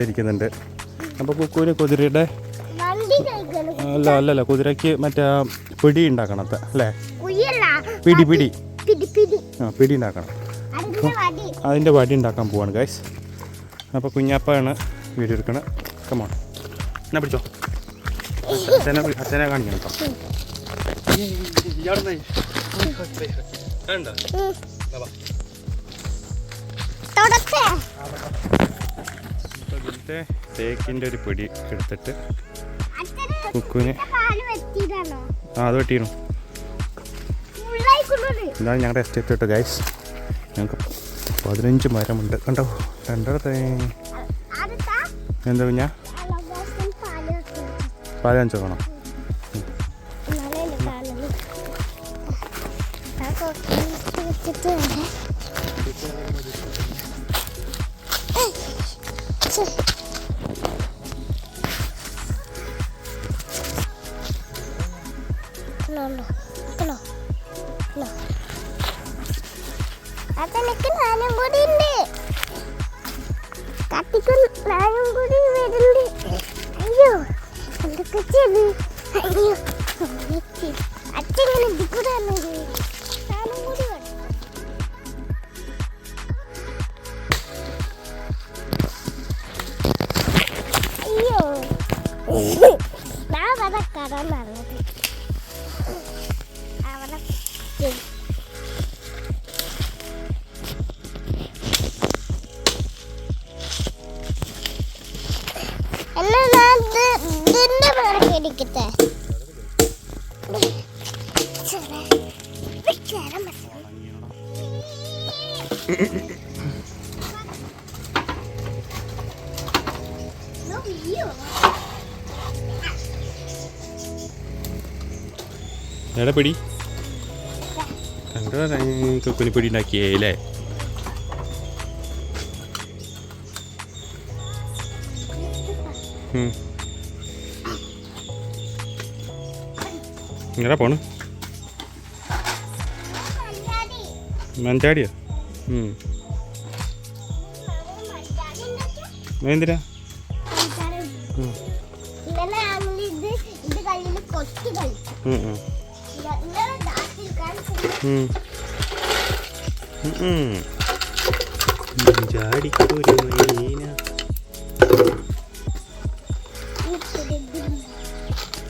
ഇരിക്കുന്നുണ്ട്. അപ്പോൾ കുക്കൂര് കുതിരയുടെ അല്ല അല്ലല്ല കുതിരയ്ക്ക് മറ്റേ പിടി ഉണ്ടാക്കണം ത- അല്ലേ? കുയ്യല്ല പിടി പിടി. പിടി പിടി. ആ പിടി ഉണ്ടാക്കണം. അതിന്റെ വടി. അതിന്റെ വടി ഉണ്ടാക്കാൻ പോവാണ് ഗൈസ് അപ്പോൾ കുഞ്ഞാപ്പാണ് വീഡിയോ എടുക്കണത് കമോൺ എന്നാ പിടിച്ചോ? അച്ഛനെ അച്ഛനെ കാണിക്കണം കേട്ടോ. കണ്ടോ ഇതിലത്തെ തേക്കിന്റെ ഒരു പിടി എടുത്തിട്ട് കുക്കുവിന് ആ അത് വെട്ടിയിരുന്നു ഇതാണ് ഞങ്ങളുടെ എസ്റ്റേറ്റ് കേട്ടോ ഗൈസ് ഞങ്ങൾക്ക് പതിനഞ്ച് മരമുണ്ട്. കണ്ടോ? അടുത്ത എന്താ കുഞ്ഞാ? പതിനഞ്ച് വേണം എന്നാലേ എനിക്ക് കാണുള്ളൂ. ആ കൊക്കി അത്. അതെനിക്ക് നാലും കൂടി ഉണ്ട് കത്തിക്ക് നാലും കൂടി വരുന്നുണ്ട് അയ്യോ എന്തൊക്കെ ചെയ്ത് അയ്യോ അമ്മച്ചി. അച്ഛങ്ങനെ ഇതിൽ ഞാൻ അവിടെ എന്നാ ഞാൻ. എവിടെ പിടി. കണ്ടോ കുക്കുന് പിടി ഉണ്ടാക്കിയേ അല്ലേ? എങ്ങനെ പോണ്. മഞ്ചാടി. മഞ്ചാടിയോ എന്തിനാ ഇത് കയ്യിൽ കൊച്ചു കളിച്ചു മഞ്ചാടിക്കൊരു മൈന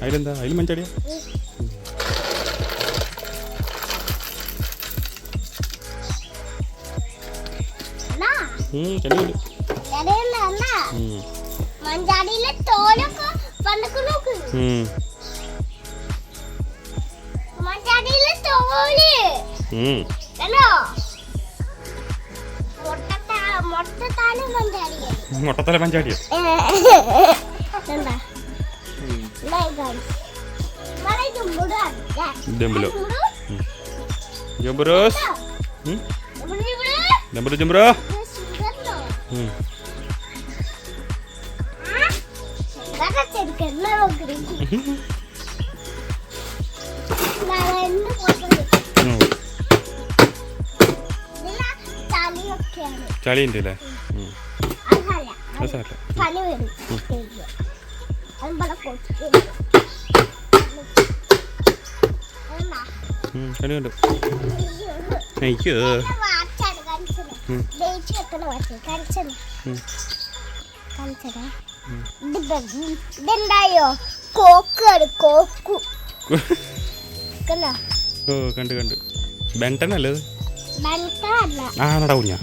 അതിലെന്താ അതിൽ മഞ്ചാടിയാ. മഞ്ചാടിയിലെ തോലൊക്കെ പണ്ടൊക്കെ നോക്ക് હમ ચલો ಮೊಟ್ಟ ತಲೆ ಪಂಚಾಡಿ ಡೆಂಬಲು ಜಂಬರಸ್ ಡೆಂಬರು ಜಂಬರ ಹ್ಞೂ ನಾನು ഇത് ബ- ഇതെന്തായോ? കോക്കാണ് കോക്കു. കണ്ടോ? കണ്ട് ബെൻട്ടൻ അല്ലേ അത്? ബണ്ടല്ല ആ നടക്കുഞ്ഞാ കുഞ്ഞാ.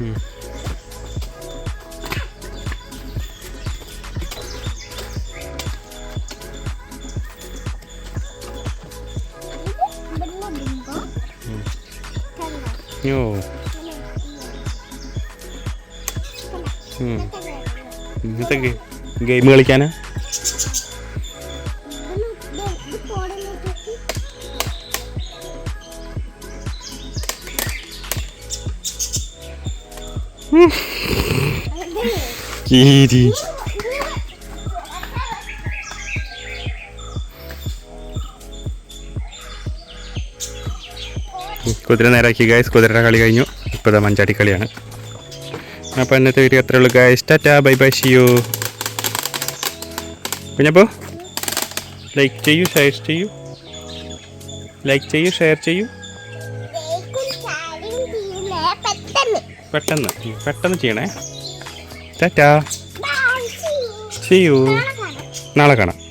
ഉം. ഇന്നത്തെ ഗെയിം കളിക്കാനാ കീരി കുതിര നേരാക്കി ഗായ്സ് കുതിരയുടെ കളി കഴിഞ്ഞു. ഇപ്പോൾ മഞ്ചാടി കളിയാണ്. അപ്പോൾ ഇന്നത്തെ വീഡിയോ അത്രേ ഉള്ളൂ ഗായ്സ് ടാറ്റാ ബൈ ബൈ ഷിയോ അപ്പോൾ ലൈക്ക് ചെയ്യൂ ഷെയർ ചെയ്യൂ. ലൈക്ക് ചെയ്യൂ ഷെയർ ചെയ്യൂ. പെട്ടെന്ന്. പെട്ടെന്ന് ചെയ്യണേ. ടാറ്റാ. ചെയ്യൂ നാളെ കാണാം. നാളെ കാണാം.